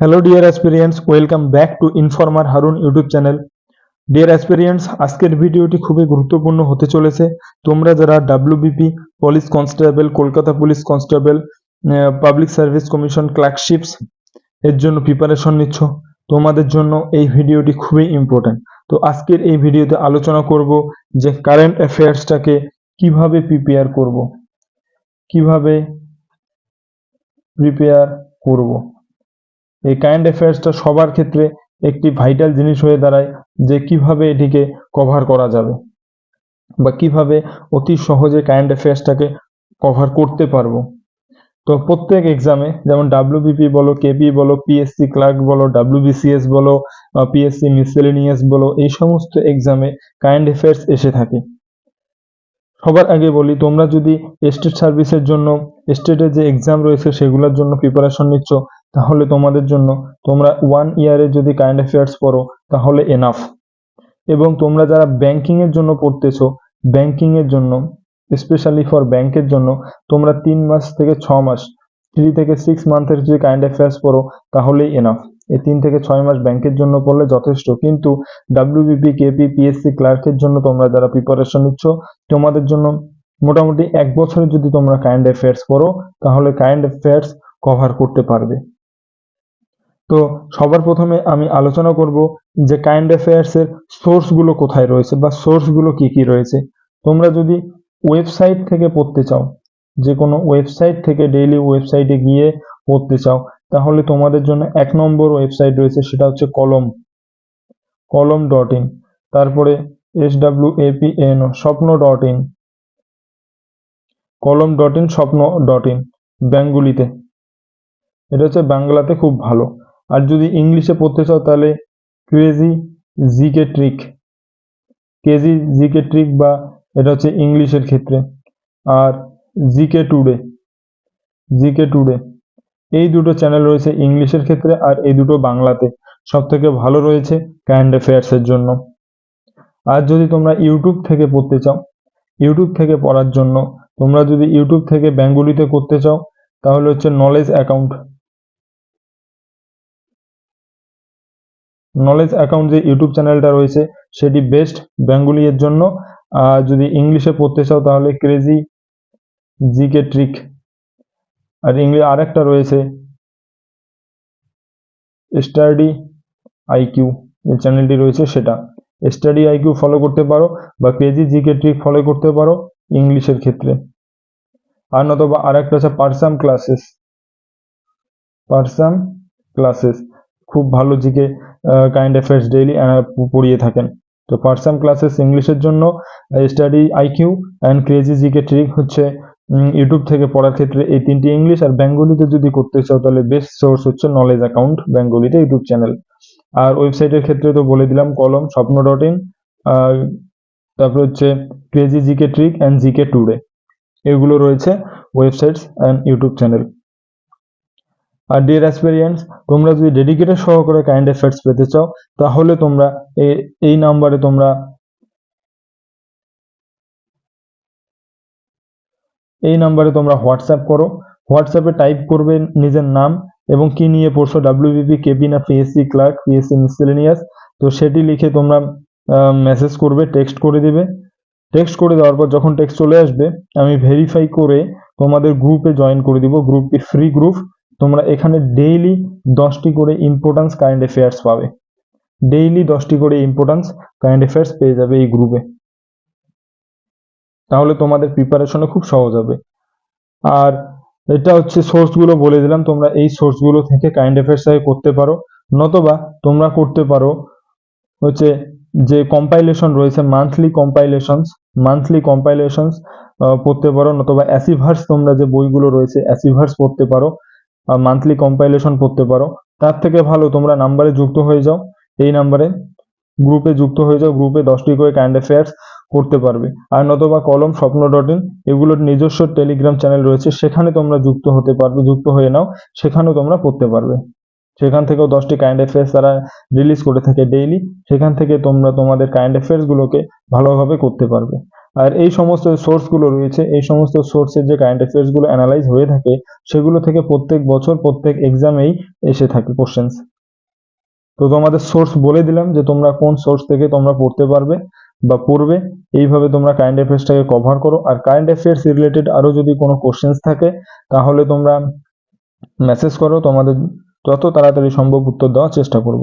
Hello dear aspirants welcome back to informer Harun YouTube channel dear aspirants আজকের ভিডিওটি খুবই গুরুত্বপূর্ণ হতে চলেছে। তোমরা যারা WBP police constable Kolkata police constable public service commission clerkships এর জন্য প্রিপারেশন নিচ্ছ, তোমাদের জন্য এই ভিডিওটি খুবই ইম্পর্ট্যান্ট তো আজকের এই ভিডিওতে আলোচনা করব যে কারেন্ট অ্যাফেয়ার্সটাকে কীভাবে প্রিপেয়ার করব, কীভাবে প্রিপেয়ার করব। এই কারেন্ট অ্যাফেয়ার্সটা সবার ক্ষেত্রে একটি ভাইটাল জিনিস হয়ে দাঁড়ায় যে কীভাবে এটিকে কভার করা যাবে বা কীভাবে অতি সহজে কারেন্ট অ্যাফেয়ার্সটাকে কভার করতে পারব। তো প্রত্যেক এক্সামে যেমন ডাব্লিউবিপি বলো কেপি বলো পিএসসি ক্লার্ক বলো ডাব্লিউবিসিএস বলো পিএসসি মিসেলেনিয়াস বলো, এই সমস্ত এক্সামে কারেন্ট অ্যাফেয়ার্স এসে থাকে। সবার আগে বলি, তোমরা যদি স্টেট সার্ভিসের জন্য স্টেটের যে এক্সাম রয়েছে সেগুলোর জন্য প্রিপারেশন নিচ্ছ তাহলে তোমাদের জন্য তোমরা ওয়ান ইয়ারে যদি কারেন্ট অ্যাফেয়ার্স পড়ো, তাহলে এনাফ এবং তোমরা যারা ব্যাংকিং এর জন্য পড়তেছো ব্যাংকিং এর জন্য স্পেশালি ফর ব্যাংকের জন্য, তোমরা তিন মাস থেকে ছ মাস থ্রি থেকে সিক্স মান্থের যদি কারেন্ট অ্যাফেয়ার্স পড়ো তাহলেই এনাফ এই তিন থেকে ছয় মাস ব্যাংকের জন্য পড়লে যথেষ্ট। কিন্তু ডাব্লিউবিপি কেপি পিএসসি ক্লার্কের জন্য তোমরা যারা প্রিপারেশন নিচ্ছ, তোমাদের জন্য মোটামুটি এক বছরে যদি তোমরা কারেন্ট অ্যাফেয়ার্স পড়ো, তাহলে কারেন্ট অ্যাফেয়ার্স কভার করতে পারবে। তো সবার প্রথমে আমি আলোচনা করব যে কারেন্ট অ্যাফেয়ার্সের সোর্সগুলো কোথায় রয়েছে বা সোর্সগুলো কি কি রয়েছে। তোমরা যদি ওয়েবসাইট থেকে পড়তে চাও, যে কোনো ওয়েবসাইট থেকে ডেইলি ওয়েবসাইটে গিয়ে পড়তে চাও, তাহলে তোমাদের জন্য এক নম্বর ওয়েবসাইট রয়েছে, সেটা হচ্ছে কলম কলম ডট ইন তারপরে S W A P N Swapna dot in Kalam dot in Swapna dot in বেঙ্গুলিতে এটা হচ্ছে বাংলাতে খুব ভালো। আর যদি ইংলিশে পড়তে চাও তাহলে crazy GK trick KG GK trick বা এটা হচ্ছে ইংলিশের ক্ষেত্রে, আর জিকে টুডে জিকে টুডে এই দুটো চ্যানেল রয়েছে ইংলিশের ক্ষেত্রে আর এই দুটো বাংলাতে। সব থেকে ভালো রয়েছে কারেন্ট অ্যাফেয়ার্সের জন্য। আর যদি তোমরা ইউটিউব থেকে পড়তে চাও ইউটিউব থেকে পড়ার জন্য তোমরা যদি ইউটিউব থেকে বেঙ্গলিতে করতে চাও, তাহলে হচ্ছে নলেজ অ্যাকাউন্ট নলেজ অ্যাকাউন্ট যে ইউটিউব চ্যানেলটা রয়েছে, সেটি বেস্ট বেঙ্গলি এর জন্য। আর যদি ইংলিশে পড়তে চাও, তাহলে ক্রেজি জিকে ট্রিক আর ইংলিশ আরেকটা রয়েছে স্টাডি আইকিউ যে চ্যানেলটি রয়েছে সেটা। স্টাডি আইকিউ ফলো করতে পারো, বা ক্রেজি জিকে ট্রিক ফলো করতে পারো ইংলিশের ক্ষেত্রে। আর নতবা আরেকটা আছে পার্সাম ক্লাসেস পার্সাম ক্লাসেস খুব ভালো জিকে কাইন্ড অ্যাফেয়ার্স ডেইলি পড়িয়ে থাকেন। তো পার্সাম ক্লাসেস ইংলিশের জন্য study IQ and crazy GK trick হচ্ছে ইউটিউব থেকে পড়ার ক্ষেত্রে এই তিনটি ইংলিশ আর বেঙ্গলিতে যদি করতে চাও, তাহলে বেস্ট সোর্স হচ্ছে নলেজ অ্যাকাউন্ট বেঙ্গলিতে ইউটিউব চ্যানেল আর ওয়েবসাইটের ক্ষেত্রে তো বলে দিলাম, কলম, স্বপ্ন ডট ইন তারপর হচ্ছে crazy GK trick and GK today এগুলো রয়েছে ওয়েবসাইটস অ্যান্ড ইউটিউব চ্যানেল আর ডিয়ার অ্যাসপেরিয়েন্টস তোমরা যদি ডেডিকেটেড সহকারে কাইন্ড অ্যাফেয়ার্স পেতে চাও, তাহলে তোমরা এই নাম্বারে তোমরা এই নাম্বারে তোমরা হোয়াটসঅ্যাপ করো। হোয়াটসঅ্যাপে টাইপ করবে নিজের নাম এবং কি নিয়ে পড়ছো ডাব্লিউবিপি কেপি না পিএসসি ক্লার্ক পিএসসি মিসেলেনিয়াস তো সেটি লিখে তোমরা মেসেজ করবে টেক্সট করে দিবে। টেক্সট করে দেওয়ার পর যখন টেক্সট চলে আসবে, আমি ভেরিফাই করে তোমাদের গ্রুপে জয়েন করে দিব। গ্রুপটি ফ্রি গ্রুপ তোমরা এখানে ডেইলি দশটি করে ইম্পর্টেন্স কারেন্ট অ্যাফেয়ার্স পাবে। ডেইলি দশটি করে ইম্পর্টেন্স কারেন্ট অ্যাফেয়ার্স পেয়ে যাবে এই গ্রুপে তাহলে তোমাদের প্রিপারেশনে খুব সহজ হবে। আর এটা হচ্ছে সোর্সগুলো বলে দিলাম, তোমরা এই সোর্সগুলো থেকে কারেন্ট অ্যাফেয়ার্স করতে পারো। নতবা তোমরা করতে পারো হচ্ছে যে কম্পাইলেশন রয়েছে মান্থলি কম্পাইলেশনস মান্থলি কম্পাইলেশনস পড়তে পারো। নতবা অ্যাসিভার্স তোমরা যে বইগুলো রয়েছে অ্যাসিভার্স পড়তে পারো। মান্থলি কম্পাইলেশন করতে পারো। তার থেকে ভালো তোমরা নাম্বারে যুক্ত হয়ে যাও। এই নাম্বারে গ্রুপে যুক্ত হয়ে যাও গ্রুপে দশটি করে কারেন্ট অ্যাফেয়ার্স করতে পারবে। আর নতবা কলম স্বপ্ন ডট ইন এগুলোর নিজস্ব টেলিগ্রাম চ্যানেল রয়েছে, সেখানে তোমরা যুক্ত হতে পারবে, যুক্ত হয়ে নাও, সেখানেও তোমরা পড়তে পারবে। সেখান থেকেও দশটি কারেন্ট অ্যাফেয়ার্স তারা রিলিজ করে থাকে ডেইলি সেখান থেকে তোমরা তোমাদের কারেন্ট অ্যাফেয়ার্স গুলোকে ভালোভাবে করতে পারবে। আর এই সমস্ত সোর্সগুলো রয়েছে, এই সমস্ত সোর্সের যে কারেন্ট অ্যাফেয়ার্সগুলো অ্যানালাইজ হয়ে থাকে, সেগুলো থেকে প্রত্যেক বছর প্রত্যেক এক্সামেই এসে থাকে কোশ্চেন্স তো তোমাদের সোর্স বলে দিলাম যে তোমরা কোন সোর্স থেকে তোমরা পড়তে পারবে বা পড়বে, এইভাবে তোমরা কারেন্ট অ্যাফেয়ার্সটাকে কভার করো। আর কারেন্ট অ্যাফেয়ার্স রিলেটেড আরও যদি কোনো কোশ্চেন্স থাকে, তাহলে তোমরা মেসেজ করো, তোমাদের যত তাড়াতাড়ি সম্ভব উত্তর দেওয়ার চেষ্টা করব।